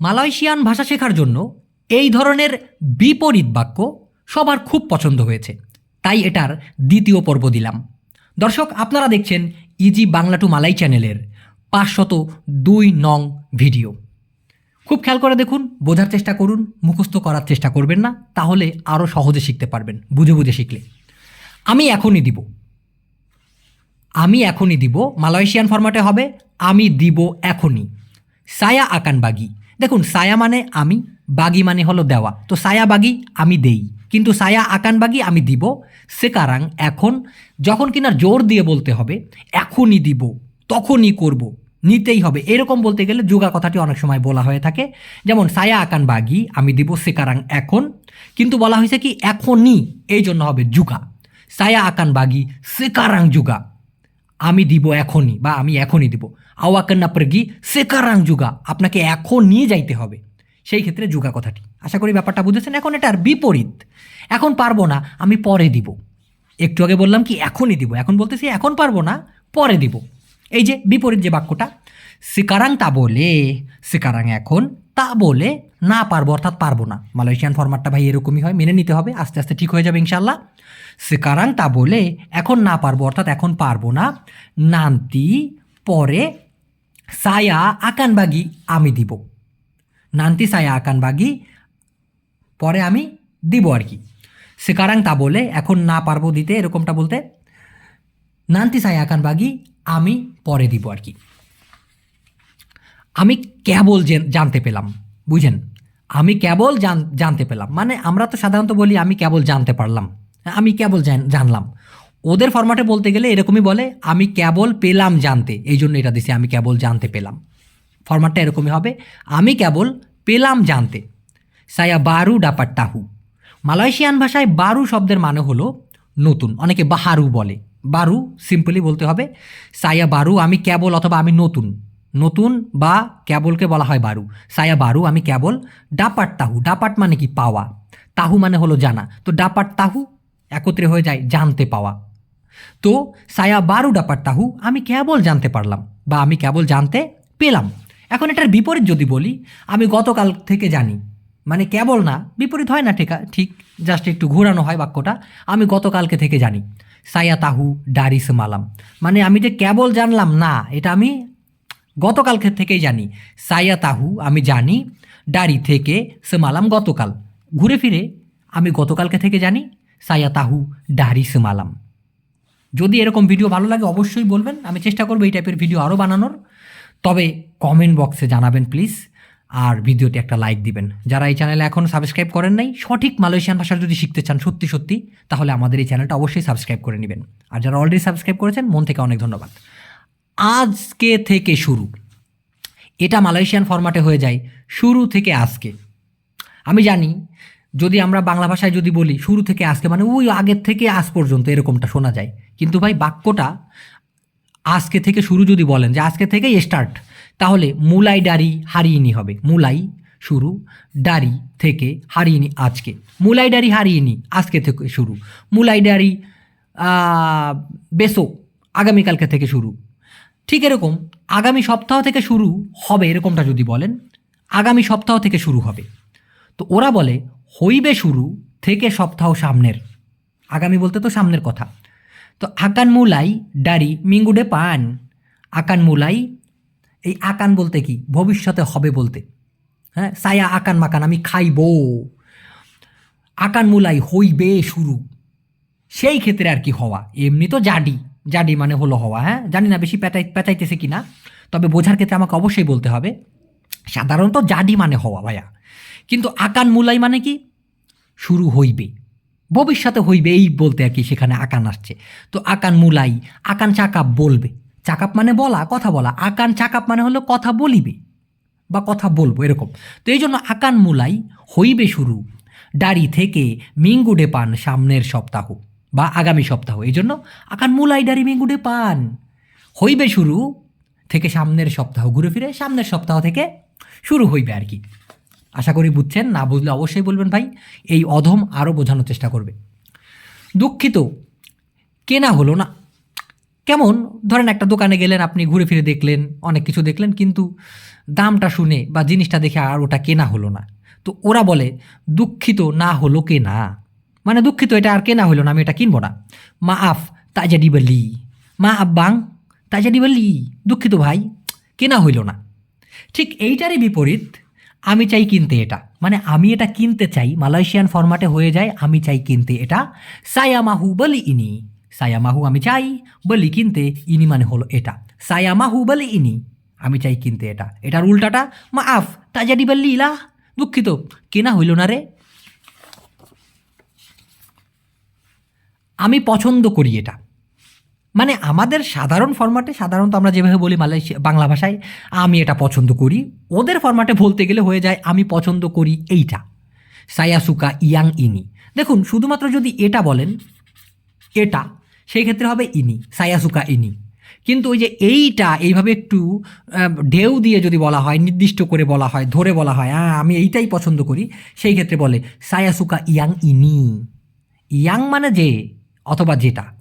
Malaysian ভাষা শেখার জন্য এই ধরনের বিপরীত বাক্য সবার খুব পছন্দ হয়েছে। তাই এটার দ্বিতীয় পর্ব দিলাম। দর্শক, আপনারা দেখছেন ইজি বাংলা টু মালাই চ্যানেলের পাঁচশত দুই নং ভিডিও। খুব খেয়াল করে দেখুন, বোঝার চেষ্টা করুন, মুখস্থ করার চেষ্টা করবেন না, তাহলে আরও সহজে শিখতে পারবেন, বুঝে বুঝে শিখলে। আমি এখনই দিব। আমি এখনই দিব, মালয়েশিয়ান ফরম্যাটে হবে, আমি দিব এখনই। সায়া আকান বাগি দেখুন, সায়া মানে আমি, বাগি মানে হলো দেওয়া। তো সায়া বাগি, আমি দেই। কিন্তু সায়া আকান বাগি, আমি দিব। সে কারাং এখন, যখন কিনা জোর দিয়ে বলতে হবে, এখনই দিব, তখনই করব, নিতেই হবে। এরকম বলতে গেলে যোগা কথাটি অনেক সময় বলা হয়ে থাকে। যেমন, সায়া আকান বাগি, আমি দিব সে কারাং এখন। কিন্তু বলা হয়েছে কি, এখনই, এই জন্য হবে যুগা। সায়া আকান বাগি সে কারাং যুগা। আমি দিব এখনই বা আমি এখনই দিব। আওয়াকান না প্রগি, সেকারাং যুগা, আপনাকে এখন নিয়ে যাইতে হবে। সেই ক্ষেত্রে যুগা কথাটি। আশা করি ব্যাপারটা বুঝেছেন? এখন এটার বিপরীত। এখন পারব না, আমি পরে দিব। একটু আগে বললাম কি, এখনই দিব। এখন বলতেছি, এখন পারব না, পরে দিব। এই যে বিপরীত যে বাক্যটা, সিকারাং তা বলে, সিকারাং এখন তা বলে না পারব, অর্থাৎ পারব না। মালয়েশিয়ান ফরম্যাটটা ভাই এরকমই হয়, মেনে নিতে হবে, আস্তে আস্তে ঠিক হয়ে যাবে ইনশাল্লাহ সিকারাং তা বলে, এখন না পারব, অর্থাৎ এখন পারব না। নান্তি, পরে সায়া আকানবাগি আমি দিব। নান্তি, সায়া আকানবাগি পরে আমি দিব আর কি। সেকারাং তা বলে, এখন না পারব দিতে, এরকমটা বলতে, নান্তি, সায়া আকানবাগি আমি পরে দিব আর কি। আমি কেবল জেন- জানতে পেলাম, বুঝেন? আমি কেবল জান- জানতে পেলাম। মানে আমরা তো সাধারণত বলি, আমি কেবল জানতে পারলাম। আমি কেবল জানলাম। ওদের ফরম্যাটে বলতে গেলে এরকমই বলে, আমি কেবল পেলাম জানতে। এই জন্য এটা দিছি, আমি কেবল জানতে পেলাম। ফরম্যাটটা এরকমই হবে, আমি কেবল পেলাম জানতে। সায়া বারু ডাপার টাহু মালয়েশিয়ান ভাষায় বারু শব্দের মানে হলো নতুন। অনেকে বাহারু বলে। বারু সিম্পলি বলতে হবে, সায়া বারু, আমি কেবল অথবা আমি নতুন। নতুন বা কেবলকে বলা হয় বারু। সায়া বারু, আমি কেবল ডাপাট তাহু ডাপাট মানে কি পাওয়া? তাহু মানে হলো জানা। তো ডাপাট তাহু একত্রে হয়ে যায় জানতে পাওয়া। তো সায়া বারু ডাপার তাহু, আমি কেবল জানতে পারলাম বা আমি কেবল জানতে পেলাম। এখন এটার বিপরীত যদি বলি, আমি গতকাল থেকে জানি। মানে কেবল না, বিপরীত হয় না ঠিক ঠিক জাস্ট একটু ঘোরানো হয় বাক্যটা, আমি গতকালকে থেকে জানি। সায়া তাহু, ডারিস মালাম। মানে আমি যে কেবল জানলাম না, এটা আমি গতকালকে থেকেই জানি। সায়া তাহু, আমি জানি, ডারি থেকে সেমালাম গতকাল। ঘুরে ফিরে আমি গতকালকে থেকে জানি সায়া তাহু ডারি সেমালাম। যদি এরকম ভিডিও ভালো লাগে, অবশ্যই বলবেন। আমি চেষ্টা করব এই টাইপের ভিডিও আরও বানানোর। তবে কমেন্ট বক্সে জানাবেন প্লিজ আর ভিডিওটি একটা লাইক দিবেন। যারা এই চ্যানেলে এখন সাবস্ক্রাইব করেন নাই, সঠিক মালয়েশিয়ান ভাষা যদি শিখতে চান সত্যি সত্যি, তাহলে আমাদের এই চ্যানেলটা অবশ্যই সাবস্ক্রাইব করে নেবেন। আর যারা অলরেডি সাবস্ক্রাইব করেছেন, মন থেকে অনেক ধন্যবাদ। আজকে থেকে শুরু। এটা মালয়েশিয়ান ফরম্যাটে হয়ে যায়। শুরু থেকে আজকে। আমি জানি যদি আমরা বাংলা ভাষায় যদি বলি, শুরু থেকে আজকে মানে ওই আগের থেকে আজ পর্যন্ত এরকমটা শোনা যায়। কিন্তু ভাই, বাক্যটা আজকে থেকে শুরু যদি বলেন, যে আজকে থেকেই স্টার্ট তাহলে মুলাই ডারি হারিয়েনি হবে। মুলাই শুরু, ডারি থেকে হারিয়েনি আজকে। মুলাই ডারি হারিয়েনি, আজকে থেকে শুরু। মুলাই ডারি বেসো, আগামীকালকে থেকে শুরু। ঠিক এরকম, আগামী সপ্তাহ থেকে শুরু হবে এরকমটা যদি বলেন, আগামী সপ্তাহ থেকে শুরু হবে। তো ওরা বলে হইবে শুরু থেকে সপ্তাহ সামনের। আগামী বলতে তো সামনের কথা। তো আকান মুলাই ডারি মিঙ্গুডে পান। আকান মুলাই, এই আকান বলতে কি? ভবিষ্যতে হবে বলতে। হ্যাঁ সায়া আকান মাকান, আমি খাইবো। আকান মুলাই হইবে শুরু। সেই ক্ষেত্রে আর কি হওয়া? এমনি তো জাডি। জাডি মানে হলো হওয়া হ্যাঁ? জানি না বেশি পেঁচাই কি না তবে বোঝার ক্ষেত্রে আমাকে অবশ্যই বলতে হবে, সাধারণত জাডি মানে হওয়া ভাইয়া। কিন্তু আকান মুলাই মানে কি? শুরু হইবে। ভবিষ্যতে হইবে, এই বলতে আর কি সেখানে আকান আসছে। তো আকান মুলাই, আকান চাকাপ বলবে। চাকাপ মানে বলা, কথা বলা। আকান চাকাপ মানে হলো কথা বলিবে বা কথা বলব, এরকম। তো এই জন্য আকান মুলাই হইবে শুরু ডাড়ি থেকে মিঙ্গুডে পান সামনের সপ্তাহ বা আগামী সপ্তাহ। এই জন্য আকান মুলাই ডাড়ি মিঙ্গুডে পান। হইবে শুরু থেকে সামনের সপ্তাহ, ঘুরে ফিরে সামনের সপ্তাহ থেকে শুরু হইবে আর কি। আশা করি বুঝছেন, না বুঝলে অবশ্যই বলবেন ভাই, এই অধম আরও বোঝানোর চেষ্টা করবে। দুঃখিত, কেনা হলো না। কেমন, ধরেন একটা দোকানে গেলেন, আপনি ঘুরে ফিরে দেখলেন, অনেক কিছু দেখলেন, কিন্তু দামটা শুনে বা জিনিসটা দেখে আর ওটা কেনা হলো না। তো ওরা বলে, দুঃখিত না হলো কেনা। মানে দুঃখিত, এটা আর কেনা হলো না, আমি এটা কিনবো না। মা আফ তাজা ডিবলি মা আব্বাং তাজা ডিবলি দুঃখিত ভাই, কেনা হইল না। ঠিক এইটারই বিপরীত আমি চাই কিনতে এটা। মানে আমি এটা কিনতে চাই, মালয়েশিয়ান ফরম্যাটে হয়ে যায়, আমি চাই কিনতে এটা। সায়ামাহু বলি ইনি। সায়ামাহু আমি চাই, বলি কিনতে, ইনি মানে হলো এটা। সায়ামাহু বলি ইনি, আমি চাই কিনতে এটা। এটার উল্টাটা মা আফ তাজাডি বললি ইলা দুঃখিত, কেনা হইল না রে। আমি পছন্দ করি এটা। মানে আমাদের সাধারণ ফরম্যাটে সাধারণত আমরা যেভাবে বলি মালয়েশিয়া বাংলা ভাষায়, আমি এটা পছন্দ করি। ওদের ফরম্যাটে বলতে গেলে হয়ে যায়, আমি পছন্দ করি এইটা। সায়াসুকা ইয়াং ইনি। দেখুন, শুধুমাত্র যদি এটা বলেন, এটা, সেই ক্ষেত্রে হবে ইনি, সায়াসুকা ইনি। কিন্তু ওই যে এইটা, এইভাবে একটু ঢেউ দিয়ে যদি বলা হয়, নির্দিষ্ট করে বলা হয়, ধরে বলা হয় হ্যাঁ আমি এইটাই পছন্দ করি, সেই ক্ষেত্রে বলে, সায়াসুকা ইয়াং ইনি। ইয়াং মানে যে, অথবা যেটা?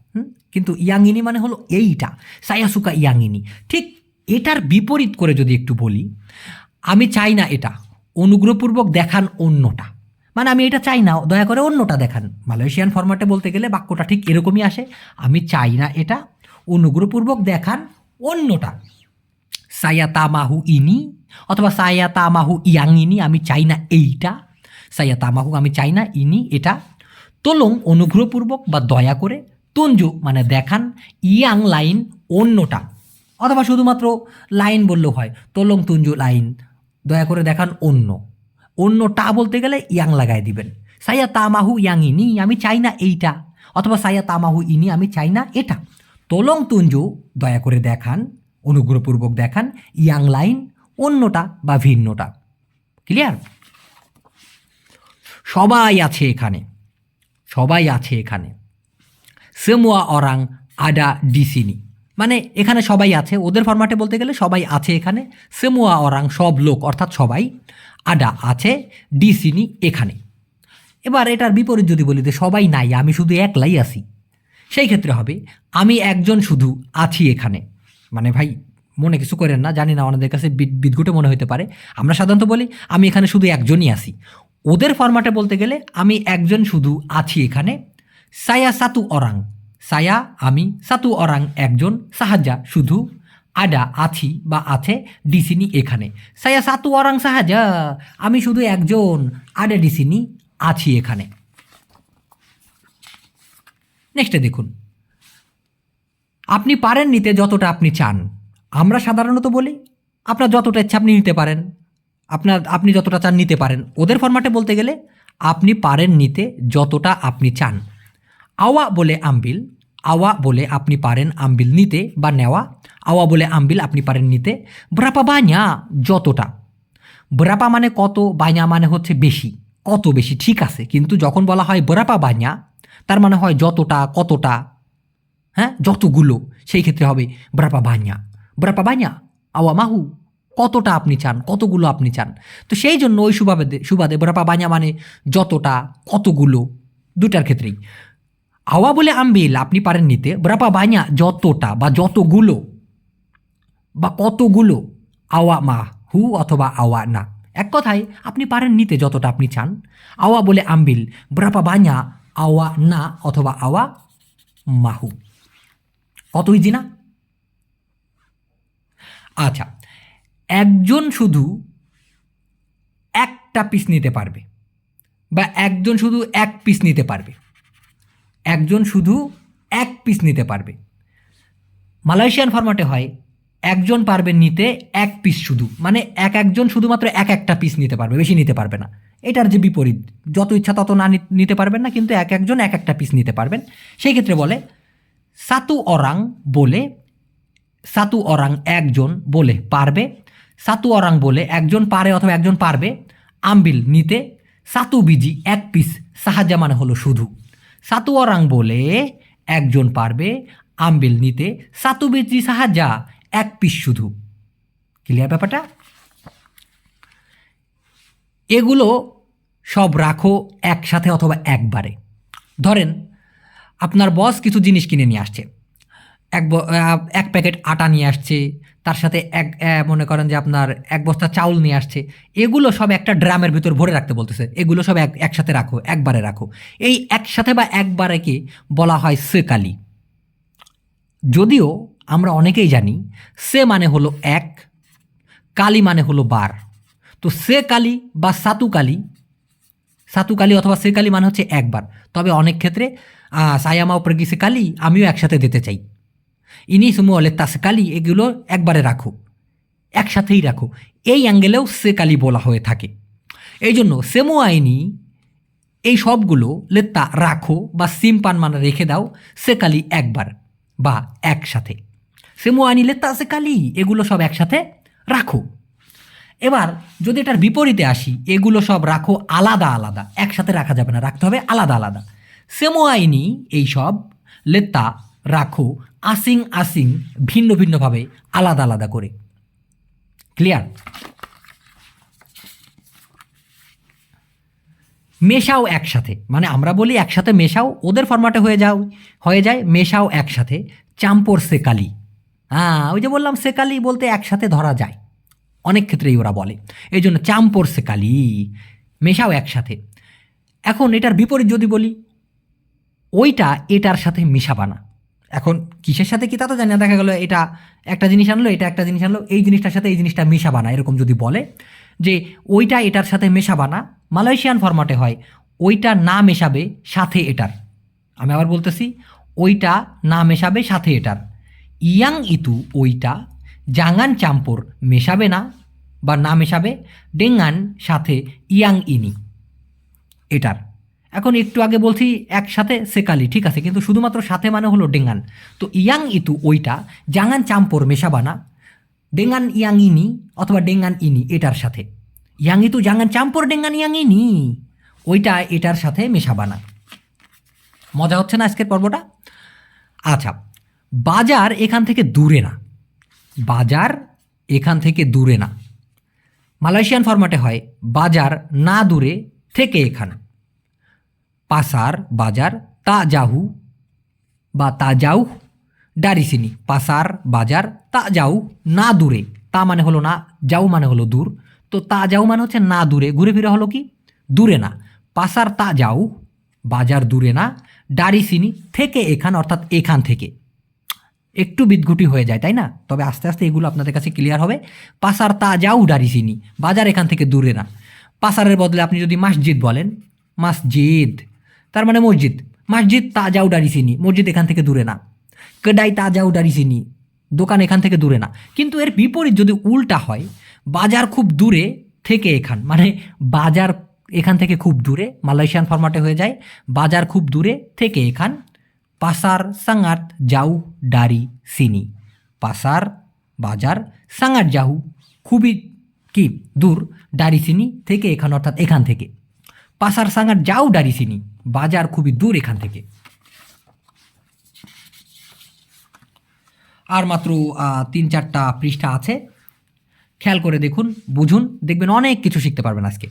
কিন্তু ইয়াংইনি মানে হলো এইটা, সায়াসুকা ইয়াংইনি ঠিক এটার বিপরীত করে যদি একটু বলি, আমি চাই না এটা, অনুগ্রহপূর্বক দেখান অন্যটা। মানে আমি এটা চাই না, দয়া করে অন্যটা দেখান। মালয়েশিয়ান ফরম্যাটে বলতে গেলে বাক্যটা ঠিক এরকমই আসে, আমি চাই না এটা, অনুগ্রহপূর্বক দেখান অন্যটা। সায়াতা মাহু ইনি, অথবা সায়াতা মাহু ইয়াংইনি আমি চাই না এইটা। সায়াতা মাহু আমি চাই না ইনি, এটা। তোলং অনুগ্রহপূর্বক বা দয়া করে তঞ্জু মানে দেখান, ইয়াং লাইন অন্যটা। অথবা শুধুমাত্র লাইন বললেও হয়, তোলং তুঞ্জু লাইন, দয়া করে দেখান অন্য। অন্যটা বলতে গেলে ইয়াং লাগাই দিবেন। সাইয়া তামাহু ইয়াং ইনি আমি চাই না এইটা। অথবা সাইয়া তামাহু ইনি, আমি চাই না এটা। তোলং তুঞ্জু, দয়া করে দেখান, অনুগ্রহপূর্বক দেখান, ইয়াং লাইন অন্যটা বা ভিন্নটা। ক্লিয়ার সবাই আছে এখানে। সবাই আছে এখানে। সেমুয়া অরাং আডা ডিসিনি মানে এখানে সবাই আছে। ওদের ফরম্যাটে বলতে গেলে সবাই আছে এখানে। সেমুয়া অরাং সব লোক, অর্থাৎ সবাই আডা আছে ডিসিনি এখানে। এবার এটার বিপরীত যদি বলি যে সবাই নাই, আমি শুধু একলাই আছি। সেই ক্ষেত্রে হবে, আমি একজন শুধু আছি এখানে। মানে ভাই, মনে কিছু করেন না, জানি না ওনাদের কাছে বিদ- বিদঘুটে মনে হতে পারে। আমরা সাধারণত বলি, আমি এখানে শুধু একজনই আছি। ওদের ফরম্যাটে বলতে গেলে, আমি একজন শুধু আছি এখানে। সায়া সাতু অরাং সায়া আমি সাতু অরাং একজন সাহায্যা শুধু আডা আছি বা আছে ডিসিনি এখানে। সায়া সাতু অরাং সাহায্যা আমি শুধু একজন আডা ডিসিনি আছি এখানে। নেক্সটে দেখুন। আপনি পারেন নিতে যতটা আপনি চান। আমরা সাধারণত বলি, আপনার যতটা ইচ্ছা আপনি নিতে পারেন। আপনার, আপনি যতটা চান নিতে পারেন। ওদের ফরম্যাটে বলতে গেলে, আপনি পারেন নিতে যতটা আপনি চান। আওয়া বলে আম্বিল, আওয়া বলে আপনি পারেন আম্বিল নিতে বা নেওয়া, আওয়া বলে আম্বিল আপনি পারেন নিতে। ব্রাপা বাña যতটা। ব্রাপা মানে কত বাña মানে হচ্ছে বেশি। কত বেশি ঠিক আছে, কিন্তু যখন বলা হয় ব্রাপা বাña তার মানে হয় যতটা, কতটা হ্যাঁ যতগুলো, সেই ক্ষেত্রে হবে ব্রাপা বাña ব্রাপা বাña আওয়া মাহু, কতটা আপনি চান, কতগুলো আপনি চান। তো সেই জন্য ওই সুবাদে সুবাদে ব্রাপা বাña মানে যতটা, কতগুলো দুটার ক্ষেত্রেই। আওয়া বলে আম্বিল আপনি পারেন নিতে ব্রাপা বাña যতটা বা যতগুলো বা কতগুলো আওয়া মা হু অথবা আওয়া না এক কথায় আপনি পারেন নিতে যতটা আপনি চান আওয়া বলে আম্বিল ব্রাপা বাña আওয়া না অথবা আওয়া মাহু কত ইজি না আচ্ছা একজন শুধু একটা পিস নিতে পারবে বা একজন শুধু এক পিস নিতে পারবে একজন শুধু এক পিস নিতে পারবে। মালয়েশিয়ান ফরম্যাটে হয়, একজন পারবে নিতে এক পিস শুধু। মানে এক একজন শুধুমাত্র এক একটা পিস নিতে পারবে, বেশি নিতে পারবে না। এটার যে বিপরীত, যত ইচ্ছা তত নি- নিতে পারবেন না, কিন্তু এক একজন এক একটা পিস নিতে পারবেন। সেই ক্ষেত্রে বলে, সাতু অরাং বলে, সাতু অরাং একজন বলে পারবে, সাতু অরাং বলে একজন পারে অথবা একজন পারবে, আম্বিল নিতে সাতু বিজি এক পিস সাহায্য মানে হলো শুধু। সাতু অরাং বলে, একজন পারবে আম্বিল নিতে। সাতু বেত্রি সাহায্যা এক পিস শুধু। ক্লিয়ার ব্যাপারটা? এগুলো সব রাখো একসাথে অথবা একবারে। ধরেন, আপনার বস কিছু জিনিস কিনে নিয়ে আসছে। এক এক প্যাকেট আটা নিয়ে আসছে তার সাথে এক মনে করেন যে আপনার এক বস্তা চাউল নিয়ে আসছে এগুলো সব একটা ড্রামের ভিতর ভরে রাখতে বলতেছে এগুলো সব এক একসাথে রাখো একবারে রাখো। এই একসাথে বা একবারেকে বলা হয় সেকালি যদিও আমরা অনেকেই জানি সে মানে হলো এক কালি মানে হলো বার। তো সে কালি বা সাতু কালি সাতু কালি অথবা সে কালি মানে হচ্ছে একবার। তবে অনেক ক্ষেত্রে আহ, সায়ামা ও প্রগি কালি আমিও একসাথে দিতে চাই। ইনি সুমু অলে তাসে কালি এগুলো একবারে রাখো, একসাথেই রাখো। এই অ্যাঙ্গেলেও সে কালি বলা হয়ে থাকে। এই জন্য সেমো আইনি এই সবগুলো লেত্তা রাখো বা সিম্পান মানে রেখে দাও, সে কালি একবার বা একসাথে। সেমো আইনি লেত্তা সে কালি, এগুলো সব একসাথে রাখো। এবার যদি এটার বিপরীতে আসি, এগুলো সব রাখো আলাদা আলাদা, একসাথে রাখা যাবে না, রাখতে হবে আলাদা আলাদা। সেমো আইনি এই সব লেত্তা রাখো, আসিং আসিং, ভিন্ন ভিন্নভাবে আলাদা আলাদা করে। ক্লিয়ার মেশাও একসাথে মানে আমরা বলি একসাথে মেশাও, ওদের ফরম্যাটে হয়ে যাও, হয়ে যায় মেশাও একসাথে, চাম্পর সেকালি হ্যাঁ ওই যে বললাম সেকালি বলতে একসাথে ধরা যায়। অনেক ক্ষেত্রেই ওরা বলে। এই জন্য চাম্পর সেকালি মেশাও একসাথে। এখন এটার বিপরীত যদি বলি, ওইটা এটার সাথে মিশাবা না। এখন কিসের সাথে কি তা তো জানি না, দেখা গেলো এটা একটা জিনিস আনলো, এটা একটা জিনিস আনলো, এই জিনিসটার সাথে এই জিনিসটা মেশাবা না, এরকম যদি বলে যে ওইটা এটার সাথে মেশাবা না, মালয়েশিয়ান ফরম্যাটে হয়, ওইটা না মেশাবে সাথে এটার। আমি আবার বলতেছি, ওইটা না মেশাবে সাথে এটার। ইয়াং ইতু ওইটা জাঙ্গান চাম্পর মেশাবে না বা না মেশাবে, ডেঙ্গান সাথে ইয়াং ইনি, এটার। এখন একটু আগে বলছি একসাথে সেকালি, ঠিক আছে? কিন্তু শুধুমাত্র সাথে মানে হলো ডেঙ্গান। তো ইয়াং ইতু ওইটা জাঙ্গান চাম্পর মেশাবানা, ডেঙ্গান ইয়াং ইনি অথবা ডেঙ্গান ইনি, এটার সাথে। ইয়াং ইতু জাঙ্গান চাম্পর, ডেঙ্গান ইয়াং ইনি, ওইটা এটার সাথে মেশাবানা। মজা হচ্ছে না আজকের পর্বটা? আচ্ছা বাজার এখান থেকে দূরে না। বাজার এখান থেকে দূরে না। মালয়েশিয়ান ফরম্যাটে হয়, বাজার না দূরে থেকে এখান। পাসার বাজার তা যাহু বা তা যাও ডারিসিনি। পাসার বাজার তা যাও না দূরে। তা মানে হলো না যাও মানে হলো দূর। তো তা যাও মানে হচ্ছে না দূরে। ঘুরে ফিরে হলো কি? দূরে না। পাসার তা যাও বাজার দূরে না, ডারিসিনি থেকে এখান, অর্থাৎ এখান থেকে। একটু বিদঘুটি হয়ে যায়, তাই না? তবে আস্তে আস্তে এগুলো আপনাদের কাছে ক্লিয়ার হবে। পাসার তা যাও ডারিসিনি, বাজার এখান থেকে দূরে না। পাসারের বদলে আপনি যদি মসজিদ বলেন, মসজিদ তার মানে মসজিদ। মসজিদ তা যাও ডারিসিনি মসজিদ এখান থেকে দূরে না। কেডাই তা যাও ডারিসিনি দোকান এখান থেকে দূরে না। কিন্তু এর বিপরীত যদি উল্টা হয়, বাজার খুব দূরে থেকে এখান মানে বাজার এখান থেকে খুব দূরে, মালয়েশিয়ান ফরম্যাটে হয়ে যায়, বাজার খুব দূরে থেকে এখান, পাসার সাঙ্গাত যাউ ডারি সিনি পাসার, বাজার সাঙ্গাত যাহু খুবই কি দূর, ডারি সিনি থেকে এখান, অর্থাৎ এখান থেকে। পাসার সাঙ্গাত যাও ডারি সিনি বাজার খুবই দূর এখান থেকে। আর মাত্র তিন চারটা পৃষ্ঠা আছে। খেয়াল করে দেখুন, বুঝুন, দেখবেন অনেক কিছু শিখতে পারবেন আজকে।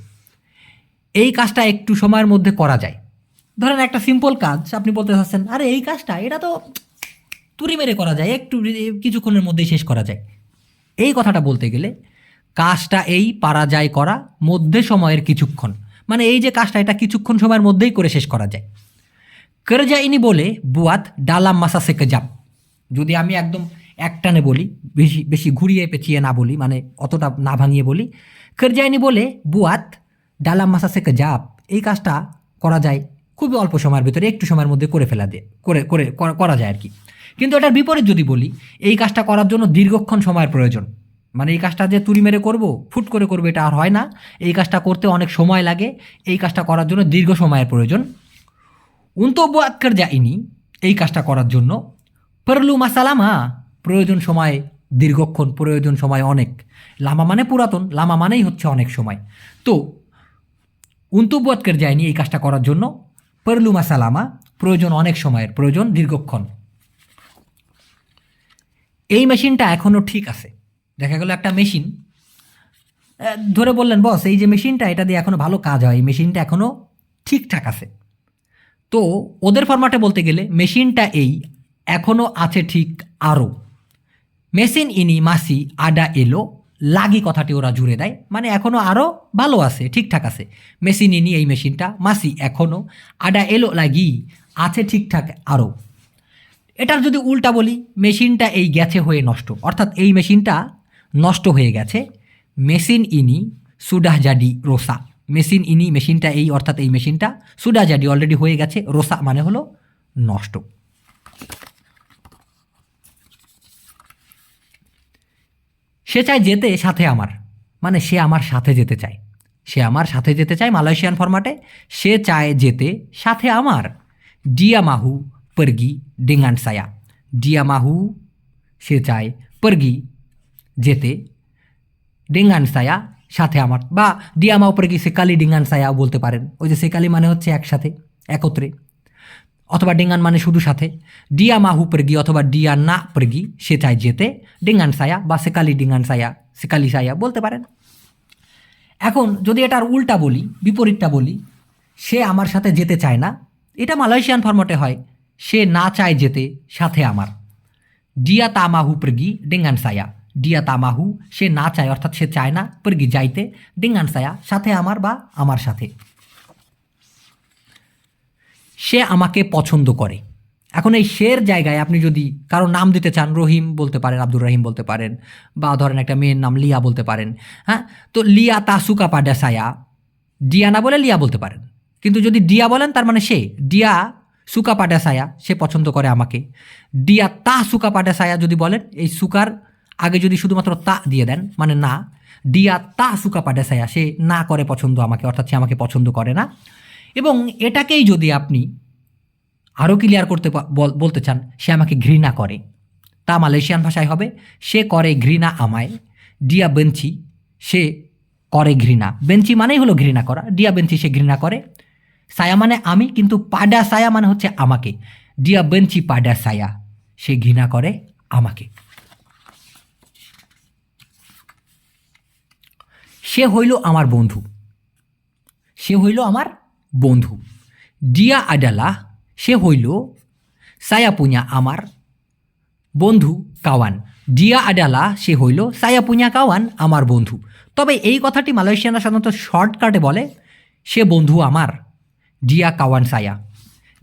এই কাজটা একটু সময়ের মধ্যে করা যায়। ধরেন একটা সিম্পল কাজ, আপনি বলতে চাচ্ছেন, আরে, এই কাজটা, এটা তো তুড়ি মেরে করা যায়, একটু কিছুক্ষণের মধ্যেই শেষ করা যায়। এই কথাটা বলতে গেলে, কাজটা এই পারা যায় করা, মধ্যে সময়ের কিছুক্ষণ। মানে এই যে কাজটা, এটা কিছুক্ষণ সময়ের মধ্যেই করে শেষ করা যায়। কেরজা ইনি বলে, বুয়াত ডালাম মাসা সেকে যাপ যদি আমি একদম একটানে বলি, বেশি বেশি ঘুরিয়ে পেঁচিয়ে না বলি মানে অতটা না ভাঙিয়ে বলি, কেরজাইনি বলে, বুয়াত ডালাম মাসা সেকে যাপ এই কাজটা করা যায় খুবই অল্প সময়ের ভিতরে, একটু সময়ের মধ্যে করে ফেলা দিয়ে করে, করা- করা যায় আর কি। কিন্তু এটার বিপরীত যদি বলি, এই কাজটা করার জন্য দীর্ঘক্ষণ সময়ের প্রয়োজন। মানে এই কাজটা যে তুড়ি মেরে করব, ফুট করে করব, এটা আর হয় না। এই কাজটা করতে অনেক সময় লাগে। এই কাজটা করার জন্য দীর্ঘ সময়ের প্রয়োজন। উন্তব্য আতকার যায়নি এই কাজটা করার জন্য। পরলু মাসালামা, প্রয়োজন সময় দীর্ঘক্ষণ, প্রয়োজন সময় অনেক। লামা মানে পুরাতন, লামা মানেই হচ্ছে অনেক সময়। তো, উন্তব্য আতকার যায়নি এই কাজটা করার জন্য। পরলু মাসালামা, প্রয়োজন অনেক সময়ের প্রয়োজন দীর্ঘক্ষণ। এই মেশিনটা এখনও ঠিক আছে। দেখা গেল একটা মেশিন। ধরে বললেন, বস, এই যে মেশিনটা, এটা দিয়ে এখনও ভালো কাজ হয়। এই মেশিনটা এখনও ঠিকঠাক আছে। তো ওদের ফরম্যাটে বলতে গেলে, মেশিনটা এই এখনও আছে ঠিক আরও মেশিন ইনি, মাসি, আডা এলো, লাগি কথাটি ওরা জুড়ে দেয়। মানে এখনও আরও ভালো আছে, ঠিকঠাক আছে। মেশিন ইনি, এই মেশিনটা, মাসি এখনও আডা এলো, লাগি, আছে ঠিকঠাক আরও এটার যদি উল্টা বলি, মেশিনটা এই গেছে হয়ে নষ্ট। অর্থাৎ এই মেশিনটা নষ্ট হয়ে গেছে। মেশিন ইনি সুডাহ জাডি রোসা। মেশিন ইনি, মেশিনটা এই, অর্থাৎ এই মেশিনটা সুডাহ জাডি অলরেডি হয়ে গেছে। রোসা মানে হলো নষ্ট। সে চায় যেতে সাথে আমার। মানে সে আমার সাথে যেতে চায়। সে আমার সাথে যেতে চায় মালয়েশিয়ান ফরম্যাটে সে চায় যেতে সাথে আমার। ডিয়া মাহু পরগি ডেঙ্গান সায়া ডিয়া মাহু সে চায় পরগি। যেতে, ডেঙ্গান সায়া সাথে আমার, বা ডিয়া মাহু পরগি সেকালি ডিঙ্গান সায়া বলতে পারেন। ওই যে সেকালি মানে হচ্ছে একসাথে, একত্রে। অথবা ডেঙ্গান মানে শুধু সাথে। ডিয়া মাহু পরগি অথবা ডিয়া না পরগি সে চায় যেতে, ডেঙ্গান সায়া বা সেকালি ডিঙ্গান সায়া সেকালি সায়া বলতে পারেন। এখন যদি এটার উল্টা বলি, বিপরীতটা বলি, সে আমার সাথে যেতে চায় না, এটা মালয়েশিয়ান ফর্মটে হয়, সে না চায় যেতে, সাথে আমার। ডিয়া তামাহু প্রগি ডেঙ্গান সায়া ডিয়া তামাহু সে না চায় অর্থাৎ সে চায় না প্রগি যাইতে ডেঙ্গান সায়া সাথে আমার বা আমার সাথে। সে আমাকে পছন্দ করে। এখন এই শের জায়গায় আপনি যদি কারও নাম দিতে চান, রহিম বলতে পারেন, আব্দুর রহিম বলতে পারেন, বা ধরেন একটা মেয়ের নাম লিয়া বলতে পারেন হ্যাঁ? তো লিয়া তাসুকা পাডা সায়া ডিয়া না বলে লিয়া বলতে পারেন। কিন্তু যদি ডিয়া বলেন, তার মানে সে ডিয়া সুকা পাডা সায়া সে পছন্দ করে আমাকে। ডিয়া তা সুকা পাডা সায়া যদি বলেন, এই সুকার আগে যদি শুধুমাত্র তা দিয়ে দেন মানে না ডিয়া তা সুকা পাডা সায়া সে না করে পছন্দ আমাকে, অর্থাৎ সে আমাকে পছন্দ করে না। এবং এটাকেই যদি আপনি আরও ক্লিয়ার করতে বল- বলতে চান, সে আমাকে ঘৃণা করে। তা মালয়েশিয়ান ভাষায় হবে, সে করে ঘৃণা আমায় ডিয়া বেঞ্চি, সে করে ঘৃণা। বেঞ্চি মানেই হলো ঘৃণা করা ডিয়া বেঞ্চি সে ঘৃণা করে। সায়া মানে আমি, কিন্তু পাডা সায়া মানে হচ্ছে আমাকে। ডিয়া বেঞ্চি পাডা সায়া সে ঘৃণা করে আমাকে। সে হইল আমার বন্ধু। সে হইল আমার বন্ধু। ডিয়া আডালা, সে হইল সায়াপুña আমার বন্ধু কাওয়ান। ডিয়া আডালা, সে হইল সায়াপুña কাওয়ান, আমার বন্ধু। তবে এই কথাটি মালয়েশিয়ানরা সাধারণত শর্টকাটে বলে, সে বন্ধু আমার, ডিয়া কাওয়ান সায়া।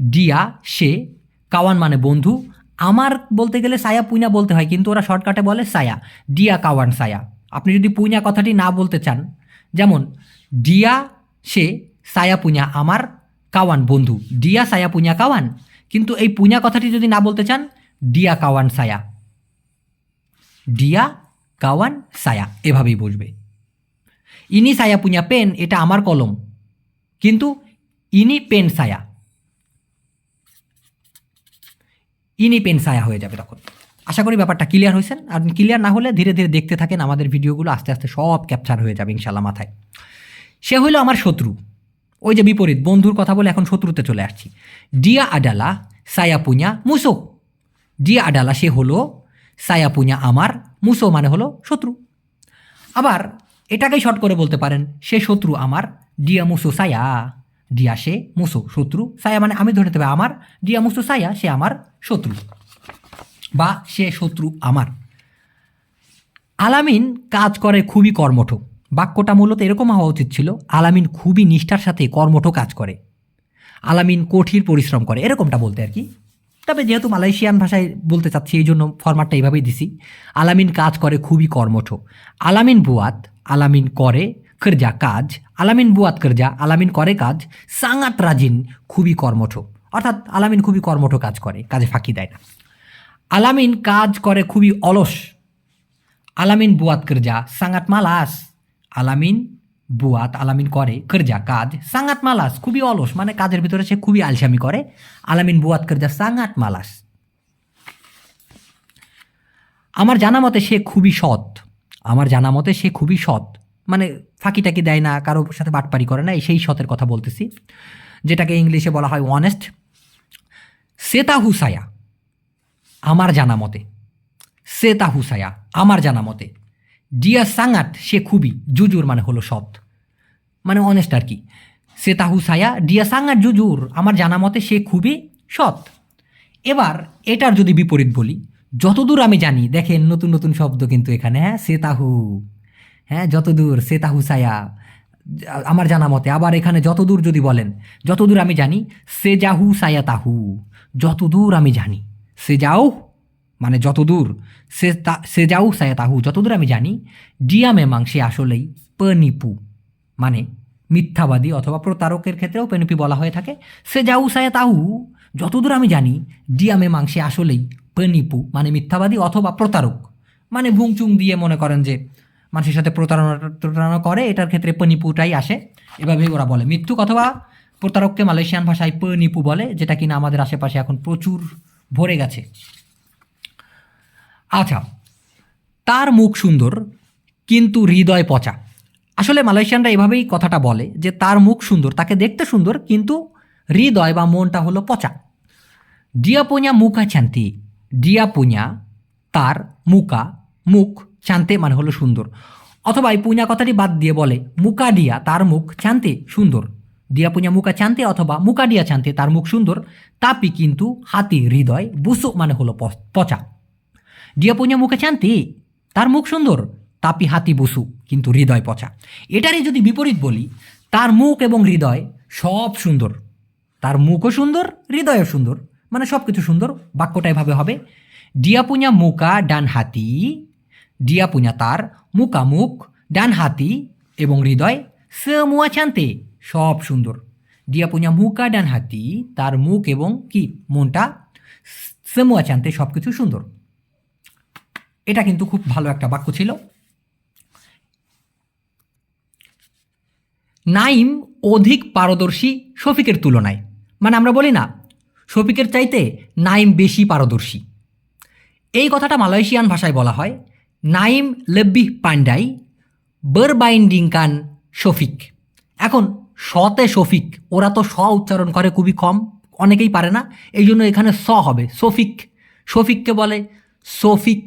ডিয়া, সে কাওয়ান মানে বন্ধু। আমার বলতে গেলে সায়া পুইনা বলতে হয়, কিন্তু ওরা শর্টকাটে বলে সায়া, ডিয়া কাওয়ান সায়া। আপনি যদি পুইনা কথাটি না বলতে চান, যেমন, ডিয়া সে সায়া পুña আমার কাওয়ান বন্ধু। ডিয়া সায়া পুña কাওয়ান? কিন্তু এই পুña কথাটি যদি না বলতে চান, ডিয়া কাওয়ান সায়া। ডিয়া কাওয়ান সায়া। এভাবেই বুঝবে ইনি সায়া পুña পেন, এটা আমার কলম। কিন্তু, ইনি পেন সায়া। ইনি পেন সায়া হয়ে যাবে তখন। আশা করি ব্যাপারটা ক্লিয়ার হয়েছেন আর ক্লিয়ার না হলে ধীরে ধীরে দেখতে থাকেন আমাদের ভিডিওগুলো আস্তে আস্তে সব ক্যাপচার হয়ে যাবে ইনশাল্লাহ মাথায়। সে হইল আমার শত্রু। ওই যে বিপরীত, বন্ধুর কথা বলে এখন শত্রুতে চলে আসছি। ডিয়া আডালা সায়াপুña মুসো ডিয়া আডালা সে হলো সায়াপুña আমার। মুসো মানে হলো শত্রু। আবার এটাকেই শর্ট করে বলতে পারেন, সে শত্রু আমার। ডিয়া মুসো সায়া ডিয়া সে মুসো শত্রু। সায়া মানে আমি ধরে দেবে আমার। ডিয়া মুসো সায়া সে আমার শত্রু। বা সে শত্রু আমার। আলামিন কাজ করে খুবই কর্মঠ। বাক্যটা মূলত এরকম হওয়া উচিত ছিল, আলামিন খুবই নিষ্ঠার সাথে কর্মঠ কাজ করে। আলামিন কঠিন পরিশ্রম করে, এরকমটা বলতে আর কি। তবে যেহেতু মালয়েশিয়ান ভাষায় বলতে চাচ্ছি, এই জন্য ফরম্যাটটা এইভাবেই দিছি। আলামিন কাজ করে খুবই কর্মঠ। আলামিন বুয়াত, আলামিন করে কর্জা কাজ। আলামিন বুয়াত কর্জা, আলামিন করে কাজ। সাঙ্গাত রাজিন খুবই কর্মঠ। অর্থাৎ আলামিন খুবই কর্মঠ কাজ করে, কাজে ফাঁকি দেয় না। আলামিন কাজ করে খুবই অলস। আলামিন বুয়াত কর্জা, সাঙ্গাত মালাস। আলামিন বুয়াত, আলামিন করে কর্জা কাজ। সাঙ্গাত মালাস, খুবই অলস মানে কাজের ভিতরে সে খুবই আলসামি করে। আলামিন বুয়াত কর্জা, সাঙ্গাত মালাস। আমার জানা মতে সে খুবই সৎ। আমার জানা মতে সে খুবই সৎ। মানে ফাঁকি টাকি দেয় না, কারোর সাথে বাটপারি করে না সেই সতের কথা বলতেছি। যেটাকে ইংলিশে বলা হয় অনেস্ট সেতা হুসায়া। আমার জানা মতে। সেতা হুসায়া আমার জানা মতে। ডিয়া সাঙ্গাত সে খুবই জুজুর মানে হলো সৎ। মানে অনেস্ট আর কি। সেতা হুসায়া ডিয়া সাঙ্গাত জুজুর, আমার জানা মতে সে খুবই সৎ। এবার এটার যদি বিপরীত বলি, যতদূর আমি জানি, দেখেন নতুন নতুন শব্দ কিন্তু এখানে হ্যাঁ সেতাহু হ্যাঁ যতদূর সেতাহু সায়া আমার জানা মতে, আবার এখানে যতদূর যদি বলেন, যতদূর আমি জানি, সে যাহু সায়া তাহু যতদূর আমি জানি। সে যাও মানে যতদূর সে তা, সে যাও, সায়া তাহু, যতদূর আমি জানি ডিয়া মেমাং সে আসলেই পনিপু মানে মিথ্যাবাদী অথবা প্রতারকের ক্ষেত্রেও পেনিপি বলা হয়ে থাকে। সে যাউ সায়া তাহু, যতদূর আমি জানি ডিয়ামে মাংসে আসলেই পেনিপু মানে মিথ্যাবাদী অথবা প্রতারক মানে ভুংচুং দিয়ে মনে করেন যে মানুষের সাথে প্রতারণা প্রতারণা করে, এটার ক্ষেত্রে পনিপুটাই আসে। এভাবেই ওরা বলে মৃত্যুক অথবা প্রতারককে মালয়েশিয়ান ভাষায় পনিপু বলে, যেটা কিনা আমাদের আশেপাশে এখন প্রচুর ভরে গেছে। আচ্ছা তার মুখ সুন্দর, কিন্তু হৃদয় পচা। আসলে মালয়েশিয়ানরা এভাবেই কথাটা বলে যে তার মুখ সুন্দর, তাকে দেখতে সুন্দর, কিন্তু হৃদয় বা মনটা হলো পচা। ডিয়া পুña মুখা চান্তি। ডিয়া পুña তার মুকা মুখ চান্তে মানে হলো সুন্দর। অথবা এই পুña কথাটি বাদ দিয়ে বলে, মুকা ডিয়া, তার মুখ চান্তে সুন্দর। দিয়া পুña মুকা চান্তে অথবা মুকা ডিয়া চান্তে তার মুখ সুন্দর তাপি কিন্তু হাতি হৃদয় বুসু মানে হলো পচা ডিয়া পুña মুখে চান্তি তার মুখ সুন্দর তাপি হাতি বসু কিন্তু হৃদয় পচা এটারই যদি বিপরীত বলি তার মুখ এবং হৃদয় সব সুন্দর তার মুখও সুন্দর হৃদয়ও সুন্দর মানে সব কিছু সুন্দর বাক্যটা এভাবে হবে ডিয়া পুña মুকা ডান হাতি ডিয়া পুña তার মুকা মুখ ডান হাতি এবং হৃদয় সেমুয়া চান্তে সব সুন্দর। ডিয়া পুña মুকা ডান হাতি, তার মুখ এবং কি, মনটা সেমুয়া চানতে সব কিছু সুন্দর। এটা কিন্তু খুব ভালো একটা বাক্য ছিল। নাইম অধিক পারদর্শী শফিকের তুলনায়। মানে আমরা বলি না, শফিকের চাইতে নাইম বেশি পারদর্শী। এই কথাটা মালয়েশিয়ান ভাষায় বলা হয়, নাইম লেব্বি পান্ডাই বারবাইন্ডিংকান শফিক। এখন শতে শফিক। ওরা তো স উচ্চারণ করে খুবই কম, অনেকেই পারে না। এই জন্য এখানে স হবে সফিক শফিককে বলে সফিক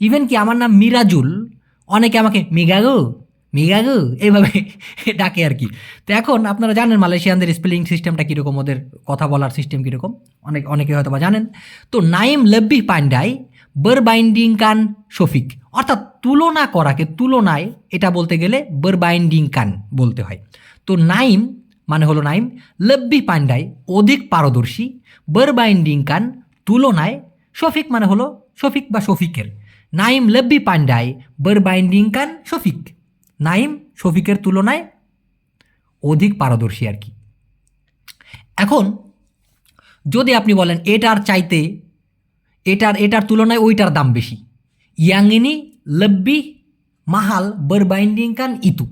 ইভেন কি আমার নাম মিরাজুল, অনেকে আমাকে মিগাগো মিগাগো এইভাবে ডাকে আর কি। তো এখন আপনারা জানেন মালয়েশিয়ানদের স্পেলিং সিস্টেমটা কীরকম, ওদের কথা বলার সিস্টেম কীরকম। অনেক, অনেকে হয়তো বা জানেন। তো নাইম লেব্বি পান্ডাই বারবাইন্ডিং কান শফিক। অর্থাৎ তুলনা করাকে তুলনায় এটা বলতে গেলে বারবাইন্ডিং কান বলতে হয়। তো নাইম মানে হলো নাইম, লব্বি পান্ডাই অধিক পারদর্শী বারবাইন্ডিং কান, তুলনায় শফিক মানে হলো শফিক বা শফিকের। নাইম, লেব্বি পান্ডাই বারবাইন্ডিং কান, শফিক। নাইম, শফিকের তুলনায় অধিক পারদর্শী আর কি। এখন যদি আপনি বলেন এটার চাইতে এটার এটার তুলনায় ওইটার দাম বেশি ইয়াঙ্গিনি লব্বি, মাহাল বারবাইন্ডিং কান, ইতু।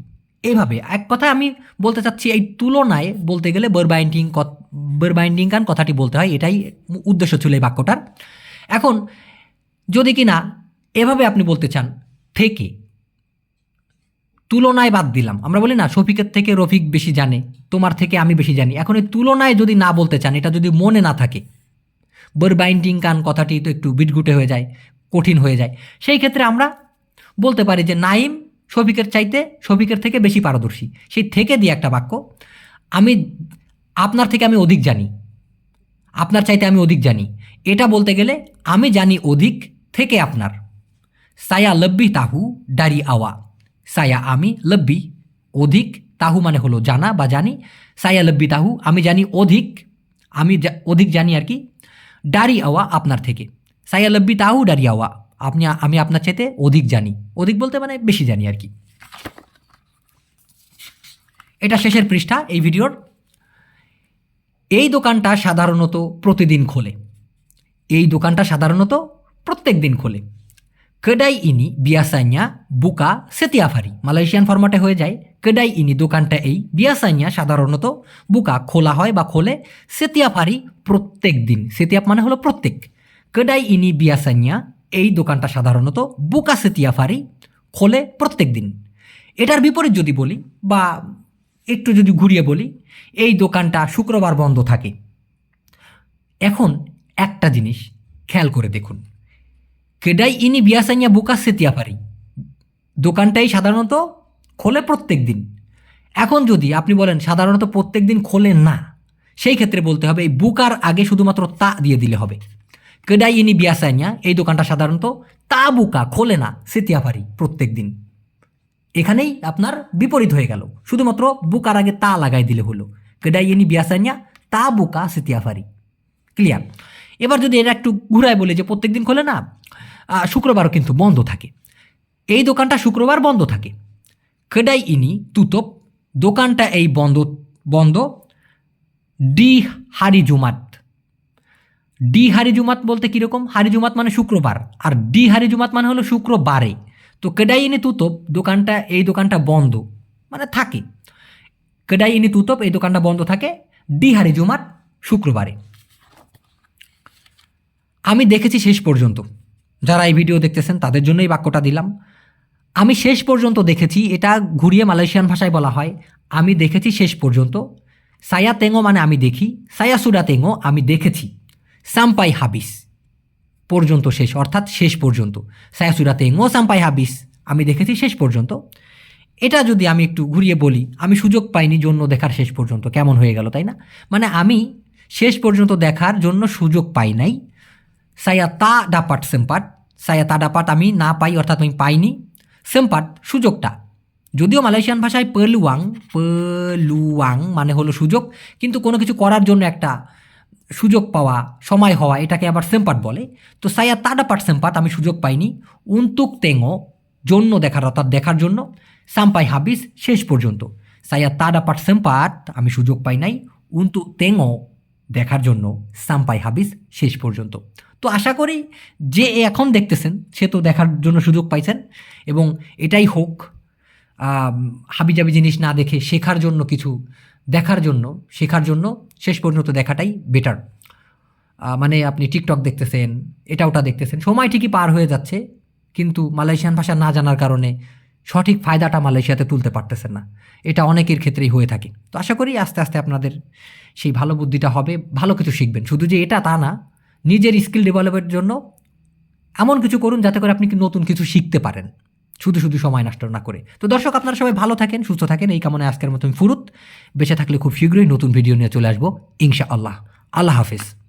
এইভাবে এক কথা আমি বলতে চাচ্ছি, এই তুলনায় বলতে গেলে বারবাইন্ডিং বারবাইন্ডিং কান কথাটি বলতে হয়, এটাই উদ্দেশ্য ছিল এই বাক্যটার। এখন, যদি কি না এভাবে আপনি বলতে চান, থেকে, তুলনায় বাদ দিলাম, আমরা বলি না, শফিকের থেকে রফিক বেশি জানে, তোমার থেকে আমি বেশি জানি, এখন এই তুলনায় যদি না বলতে চান, এটা যদি মনে না থাকে বারবাইন্ডিং কান কথাটি তো একটু বিটগুটে হয়ে যায়, কঠিন হয়ে যায়, সেই ক্ষেত্রে আমরা বলতে পারি যে নাইম শফিকের চাইতে শফিকের থেকে বেশি পারদর্শী। সেই থেকে দিয়ে একটা বাক্য, আমি, আপনার থেকে আমি অধিক জানি। আপনার চাইতে আমি অধিক জানি। এটা বলতে গেলে, আমি জানি অধিক থেকে আপনার। সায়া লব্বি তাহু ডারি আওয়া। সায়া আমি লব্বি, অধিক তাহু মানে হলো জানা বা জানি। সায়া লব্বি তাহু, আমি জানি অধিক, আমি অধিক জানি আর কি। ডারি আওয়া আপনার থেকে। সায়া লব্বি তাহু ডারি আওয়া। আপনি আমি আপনার চাইতে অধিক জানি। অধিক বলতে মানে বেশি জানি আর কি। এটা শেষের পৃষ্ঠা এই ভিডিওর। এই দোকানটা সাধারণত প্রতিদিন খোলে। এই দোকানটা সাধারণত প্রত্যেক দিন খোলে। কেডাই ইনি, বিয়াসাইয়া, বুকা, সেতিয়াফারি, মালয়েশিয়ান ফরম্যাটে হয়ে যায়। কেডাই ইনি দোকানটা এই, বিয়াসাইয়া সাধারণত বুকা খোলা হয় বা খোলে সেতিয়াফারি প্রত্যেক দিন সেতিয়াপ মানে হলো প্রত্যেক। কেডাই ইনি, বিয়াসাইয়া এই দোকানটা সাধারণত বুকা সেতিয়াফারি খোলে প্রত্যেক দিন। এটার বিপরীত যদি বলি বা একটু যদি ঘুরিয়ে বলি, এই দোকানটা শুক্রবার বন্ধ থাকে। এখন একটা জিনিস খেয়াল করে দেখুন। কেডাই ইনি বিয়াসাইয়া বুকা সেতিয়াপারি দোকানটাই সাধারণত খোলে প্রত্যেক দিন। এখন যদি আপনি বলেন সাধারণত প্রত্যেক দিন খোলে না, সেই ক্ষেত্রে বলতে হবে এই বুকার আগে শুধুমাত্র তা দিয়ে দিলে হবে। কেডাই ইনি বিয়াসাইনিয়া, এই দোকানটা সাধারণত তা তাবুকা খোলে না সেতিয়াভারি প্রত্যেক দিন। এখানেই আপনার বিপরীত হয়ে গেল। শুধুমাত্র বুকার আগে তা লাগাই দিলে হলো। কেডাই ইনি বিয়াসাইনিয়া তা বুকা সেতিয়াভারি ক্লিয়ার? এবার যদি এটা একটু ঘুরায় বলে যে প্রত্যেক দিন খোলে না শুক্রবারও কিন্তু বন্ধ থাকে। এই দোকানটা শুক্রবার বন্ধ থাকে। কেডাই ইনি তুতপ দোকানটা এই বন্ধ বন্ধ, ডি হারি জুমাত ডি হারি জুমাত বলতে কীরকম? হারি জুমাত মানে শুক্রবার। আর ডি হারি জুমাত মানে হলো শুক্রবারে। তো কেডাই ইনি তুতপ দোকানটা, এই দোকানটা বন্ধ। মানে থাকে। কেডাই ইনি তুতপ এই দোকানটা বন্ধ থাকে। ডি হারি জুমাত শুক্রবারে। আমি দেখেছি শেষ পর্যন্ত। যারা এই ভিডিও দেখতেছেন, তাদের জন্য এই বাক্যটা দিলাম। আমি শেষ পর্যন্ত দেখেছি, এটা ঘুরিয়ে মালয়েশিয়ান ভাষায় বলা হয়। আমি দেখেছি শেষ পর্যন্ত। সায়া তেঙ্গো মানে আমি দেখি। সায়া সুরা তেঙ্গো আমি দেখেছি। সাম্পাই হাবিস পর্যন্ত শেষ, অর্থাৎ শেষ পর্যন্ত। সায়া সুরা তেঙ্গো সাম্পাই হাবিস, আমি দেখেছি শেষ পর্যন্ত। এটা যদি আমি একটু ঘুরিয়ে বলি, আমি সুযোগ পাইনি জন্য দেখার শেষ পর্যন্ত, কেমন হয়ে গেল তাই না? মানে আমি শেষ পর্যন্ত দেখার জন্য সুযোগ পাই নাই। সায়া তা ডাপাট সেম্পাট, সায়া তা ডাপাট আমি না পাই, অর্থাৎ আমি পাইনি। সেম্পাট, সুযোগটা। যদিও মালয়েশিয়ান ভাষায় পেলুয়াং পেলুয়াং মানে হলো সুযোগ, কিন্তু কোনো কিছু করার জন্য একটা সুযোগ পাওয়া, সময় হওয়া, এটাকে আবার সেম্পাট বলে। তো সায়া তা ডাপাট সেম্পাট আমি সুযোগ পাইনি। উন্তুক তেঙো, জন্য দেখার অর্থাৎ দেখার জন্য। সাম্পাই হাবিস, শেষ পর্যন্ত। সায়া তা ডাপাট সেম্পাট আমি সুযোগ পাই নাই। উন্তু তেঙো দেখার জন্য সাম্পাই হাবিস, শেষ পর্যন্ত। তো আশা করি যে এখন দেখতেছেন, সে তো দেখার জন্য সুযোগ পাইছেন। এবং এটাই হোক হাবিজাবি জিনিস না দেখে শেখার জন্য কিছু দেখার জন্য, শেখার জন্য শেষ পর্যন্ত দেখাটাই বেটার মানে আপনি টিকটক দেখতেছেন এটা ওটা দেখতেছেন। সময় ঠিকই পার হয়ে যাচ্ছে, কিন্তু মালয়েশিয়ান ভাষা না জানার কারণে সঠিক ফায়দাটা মালয়েশিয়াতে তুলতে পারতেছেন না। এটা অনেকের ক্ষেত্রেই হয়ে থাকে। তো আশা করি আস্তে আস্তে আপনাদের সেই ভালো বুদ্ধিটা হবে, ভালো কিছু শিখবেন। শুধু যে এটা তা না, নিজের স্কিল ডেভেলপের জন্য এমন কিছু করুন যাতে করে আপনি কি নতুন কিছু শিখতে পারেন। শুধু শুধু সময় নষ্ট না করে। তো দর্শক, আপনারা সবাই ভালো থাকেন, সুস্থ থাকেন। এই কামনায় আজকের মতন ফুরুত। বেঁচে থাকলে খুব শীঘ্রই নতুন ভিডিও নিয়ে চলে আসব। ইনশা আল্লাহ আল্লাহ হাফিজ।